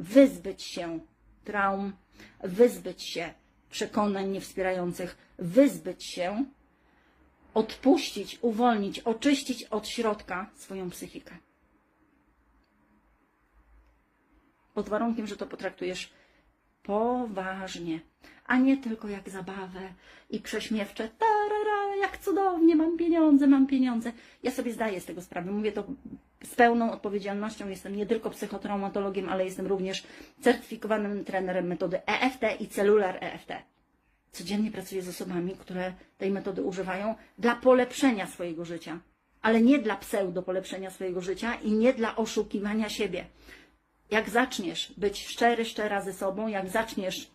wyzbyć się traum, wyzbyć się przekonań niewspierających, wyzbyć się, odpuścić, uwolnić, oczyścić od środka swoją psychikę. Pod warunkiem, że to potraktujesz poważnie, a nie tylko jak zabawę i prześmiewcze, tarara, jak cudownie, mam pieniądze, mam pieniądze. Ja sobie zdaję z tego sprawę, mówię to z pełną odpowiedzialnością. Jestem nie tylko psychotraumatologiem, ale jestem również certyfikowanym trenerem metody EFT i celular EFT. Codziennie pracuję z osobami, które tej metody używają dla polepszenia swojego życia, ale nie dla pseudo polepszenia swojego życia i nie dla oszukiwania siebie jak zaczniesz być szczery, szczera ze sobą, jak zaczniesz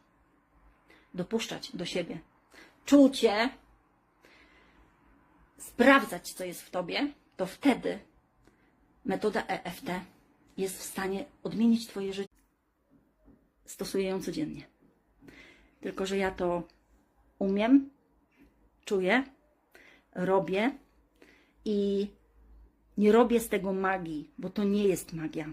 dopuszczać do siebie czucie, sprawdzać, co jest w tobie, to wtedy metoda EFT jest w stanie odmienić Twoje życie. Stosuję ją codziennie. Tylko, że ja to umiem, czuję, robię i nie robię z tego magii, bo to nie jest magia.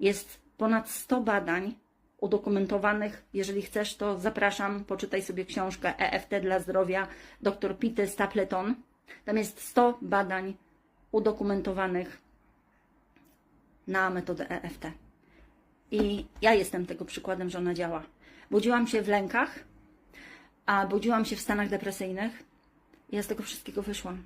Jest ponad 100 badań udokumentowanych. Jeżeli chcesz, to zapraszam, poczytaj sobie książkę EFT dla zdrowia dr Pity Stapleton. Tam jest 100 badań udokumentowanych na metodę EFT. I ja jestem tego przykładem, że ona działa. Budziłam się w lękach, a budziłam się w stanach depresyjnych. Ja z tego wszystkiego wyszłam.